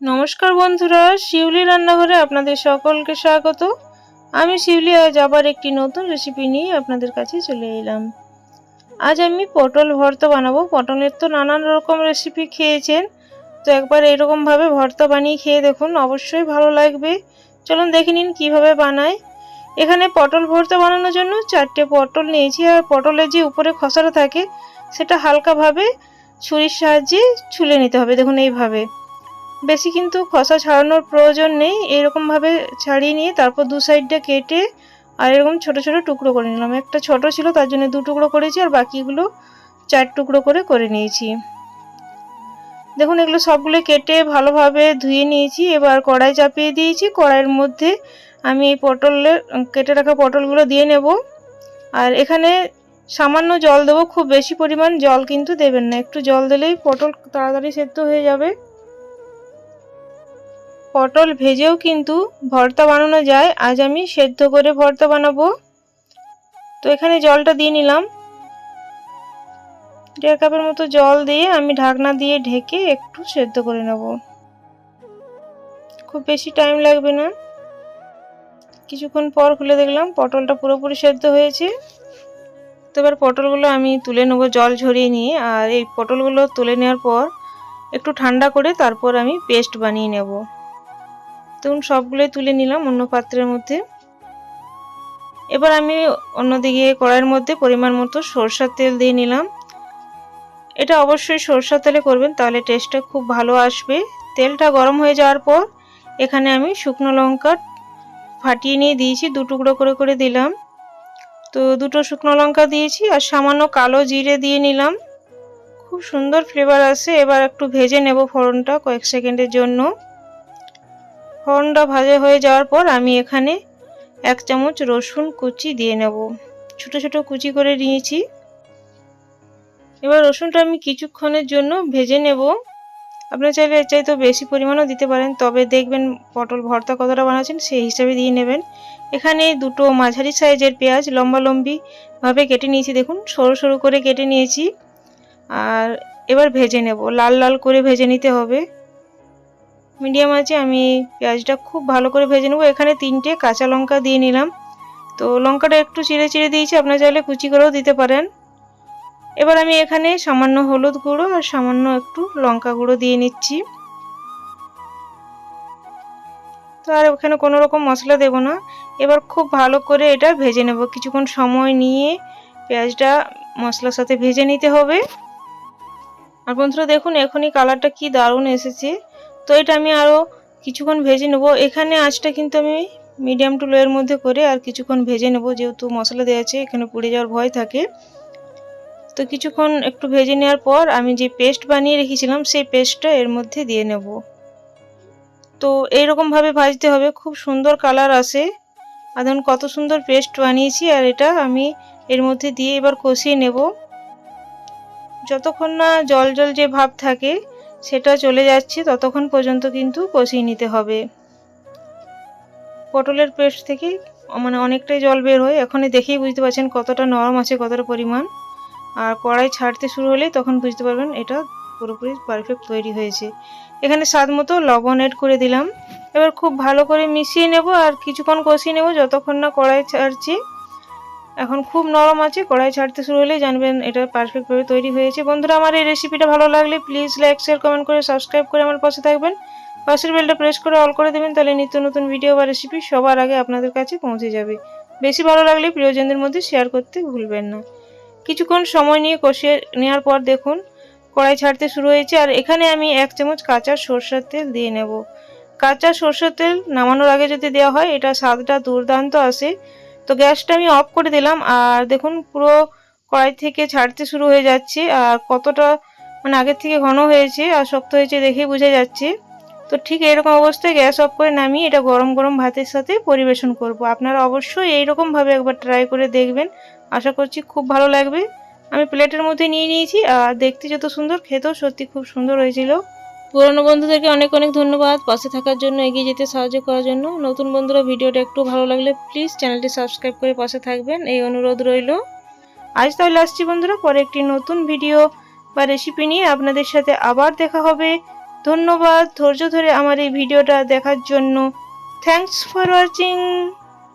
নমস্কার বন্ধুরা, শিউলি রান্নাঘরে আপনাদের সকলকে স্বাগত। আমি শিউলি, আজ আবার একটি নতুন রেসিপি নিয়ে আপনাদের কাছে চলে এলাম। আজ আমি পটল ভর্তা বানাবো। পটলের তো নানান রকম রেসিপি খেয়েছেন। তো একবার এরকমভাবে ভর্তা বানিয়ে খেয়ে দেখুন, অবশ্যই ভালো লাগবে। চলুন দেখে নিন কীভাবে বানায়। এখানে পটল ভর্তা বানানোর জন্য চারটে পটল নিয়েছি। আর পটলের যে উপরে খসাটা থাকে, সেটা হালকাভাবে ছুরির সাহায্যে ছুলে নিতে হবে। দেখুন এইভাবে। বেশি কিন্তু খসা ছাড়ানোর প্রয়োজন নেই। এরকমভাবে ছাড়িয়ে নিয়ে তারপর দু সাইডটা কেটে আর এরকম ছোট ছোট টুকরো করে নিলাম। একটা ছোট ছিল, তার জন্য দু টুকরো করেছি আর বাকিগুলো চার টুকরো করে করে নিয়েছি। দেখুন, এগুলো সবগুলো কেটে ভালোভাবে ধুয়ে নিয়েছি। এবার কড়াই চাপিয়ে দিয়েছি। কড়াইয়ের মধ্যে আমি এই পটলের কেটে রাখা পটলগুলো দিয়ে নেব। আর এখানে সামান্য জল দেবো। খুব বেশি পরিমাণ জল কিন্তু দেবেন না। একটু জল দিলেই পটল তাড়াতাড়ি সেদ্ধ হয়ে যাবে। পটল ভেজেও কিন্তু ভর্তা বানানো যায়। আজ আমি সেদ্ধ করে ভর্তা বানাবো। তো এখানে জলটা দিয়ে নিলাম। দেড় কাপের মতো জল দিয়ে আমি ঢাকনা দিয়ে ঢেকে একটু সেদ্ধ করে নেব। খুব বেশি টাইম লাগবে না। কিছুক্ষণ পর খুলে দেখলাম পটলটা পুরোপুরি সেদ্ধ হয়েছে। তো এবার পটলগুলো আমি তুলে নেব জল ঝরিয়ে নিয়ে। আর এই পটলগুলো তুলে নেওয়ার পর একটু ঠান্ডা করে তারপর আমি পেস্ট বানিয়ে নেব। দেখুন সবগুলোই তুলে নিলাম অন্য পাত্রের মধ্যে। এবার আমি অন্যদিকে কড়াইয়ের মধ্যে পরিমাণ মতো সরষার তেল দিয়ে নিলাম। এটা অবশ্যই সরষার তেলে করবেন, তাহলে টেস্টটা খুব ভালো আসবে। তেলটা গরম হয়ে যাওয়ার পর এখানে আমি শুকনো লঙ্কা ফাটিয়ে নিয়ে দিয়েছি, দু টুকরো করে করে দিলাম। তো দুটো শুকনো লঙ্কা দিয়েছি আর সামান্য কালো জিরে দিয়ে নিলাম। খুব সুন্দর ফ্লেভার আসে। এবার একটু ভেজে নেব ফোড়নটা কয়েক সেকেন্ডের জন্য। ফোড়নটা ভাজা হয়ে যাওয়ার পর আমি এখানে এক চামচ রসুন কুচি দিয়ে নেব। ছোট ছোট কুচি করে নিয়েছি। এবার রসুনটা আমি কিছুক্ষণের জন্য ভেজে নেব। আপনার চাইলে এর চাইতেও বেশি পরিমাণও দিতে পারেন, তবে দেখবেন পটল ভর্তা কতটা বানাচ্ছেন সেই হিসাবে দিয়ে নেবেন। এখানে দুটো মাঝারি সাইজের পেঁয়াজ লম্বা লম্বিভাবে কেটে নিয়েছি, দেখুন, সরু সরু করে কেটে নিয়েছি। আর এবার ভেজে নেব, লাল লাল করে ভেজে নিতে হবে। মিডিয়াম আছে, আমি পেঁয়াজটা খুব ভালো করে ভেজে নেব। এখানে তিনটে কাঁচা লঙ্কা দিয়ে নিলাম। তো লঙ্কাটা একটু চিড়ে চিড়ে দিয়েছি, আপনার চাইলে কুচি করেও দিতে পারেন। এবার আমি এখানে সামান্য হলুদ গুঁড়ো আর সামান্য একটু লঙ্কা গুঁড়ো দিয়ে নিচ্ছি। তো আর ওখানে কোনো রকম মশলা দেব না। এবার খুব ভালো করে এটা ভেজে নেব। কিছুক্ষণ সময় নিয়ে পেঁয়াজটা মশলার সাথে ভেজে নিতে হবে। আর বন্ধুরা দেখুন, এখনই কালারটা কি দারুণ এসেছে। তো এটা আমি আরও কিছুক্ষণ ভেজে নেব। এখানে আঁচটা কিন্তু আমি মিডিয়াম টু লোয়ের মধ্যে করে আর কিছুক্ষণ ভেজে নেব, যেহেতু মশলা দেওয়া আছে, এখানে পুড়ে যাওয়ার ভয় থাকে। তো কিছুক্ষণ একটু ভেজে নেওয়ার পর আমি যে পেস্ট বানিয়ে রেখেছিলাম, সেই পেস্টটা এর মধ্যে দিয়ে নেব। তো এইরকমভাবে ভাজতে হবে, খুব সুন্দর কালার আসে। আর ধরুন কত সুন্দর পেস্ট বানিয়েছি, আর এটা আমি এর মধ্যে দিয়ে এবার কষিয়ে নেব। যতক্ষণ না জল জল যে ভাব থাকে সেটা চলে যাচ্ছে, ততক্ষণ পর্যন্ত কিন্তু কষিয়ে নিতে হবে। পটলের পেস্ট থেকে মানে অনেকটাই জল বের হয়, এখনই দেখেই বুঝতে পারছেন কতটা নরম আছে, কতটা পরিমাণ। আর কড়াই ছাড়তে শুরু হলেই তখন বুঝতে পারবেন এটা পুরোপুরি পারফেক্ট তৈরি হয়েছে। এখানে স্বাদ মতো লবণ এড করে দিলাম। এবার খুব ভালো করে মিশিয়ে নেব আর কিছুক্ষণ কষিয়ে নেব, যতক্ষণ না কড়াই ছাড়ছি। এখন খুব নরম আছে, কড়াই ছাড়তে শুরু হলেই জানবেন এটা পারফেক্টভাবে তৈরি হয়েছে। বন্ধুরা, আমার এই রেসিপিটা ভালো লাগলে প্লিজ লাইক শেয়ার কমেন্ট করে সাবস্ক্রাইব করে আমার পাশে থাকবেন। পাশের বেলটা প্রেস করে অল করে দেবেন, তাহলে নিত্য নতুন ভিডিও বা রেসিপি সবার আগে আপনাদের কাছে পৌঁছে যাবে। বেশি ভালো লাগলে প্রিয়জনদের মধ্যে শেয়ার করতে ভুলবেন না। কিছুক্ষণ সময় নিয়ে কষিয়ে নেওয়ার পর দেখুন, কড়াই ছাড়তে শুরু হয়েছে। আর এখানে আমি এক চামচ কাঁচা সর্ষের তেল দিয়ে নেব। কাঁচা সর্ষের তেল নামানোর আগে যদি দেওয়া হয়, এটা স্বাদটা দুর্দান্ত আসে। তো গ্যাসটা আমি অফ করে দিলাম। আর দেখুন, পুরো কড়াই থেকে ছাড়তে শুরু হয়ে যাচ্ছে। আর কতটা মানে আগের থেকে ঘন হয়েছে আর শক্ত হয়েছে দেখেই বোঝা যাচ্ছে। তো ঠিক এরকম অবস্থায় গ্যাস অফ করে নামিয়ে এটা গরম গরম ভাতের সাথে পরিবেশন করব। আপনারা অবশ্যই এইরকমভাবে একবার ট্রাই করে দেখবেন। আশা করছি খুব ভালো লাগবে। আমি প্লেটের মধ্যে নিয়ে নিয়েছি। আর দেখতে যত সুন্দর, খেতেও সত্যি খুব সুন্দর হয়েছিল। পুরনো বন্ধুদেরকে অনেক অনেক ধন্যবাদ পাশে থাকার জন্য এগিয়ে যেতে সাহায্য করার জন্য। নতুন বন্ধুরা ভিডিওটা একটু ভালো লাগলে প্লিজ চ্যানেলটি সাবস্ক্রাইব করে পাশে থাকবেন। এই অনুরোধ রইল। আজ তাহলে আসছি বন্ধুরা, পরে একটি নতুন ভিডিও বা রেসিপি নিয়ে আপনাদের সাথে আবার দেখা হবে। ধন্যবাদ। ধৈর্য ধরে আমার এই ভিডিওটা দেখার জন্য। Thanks for watching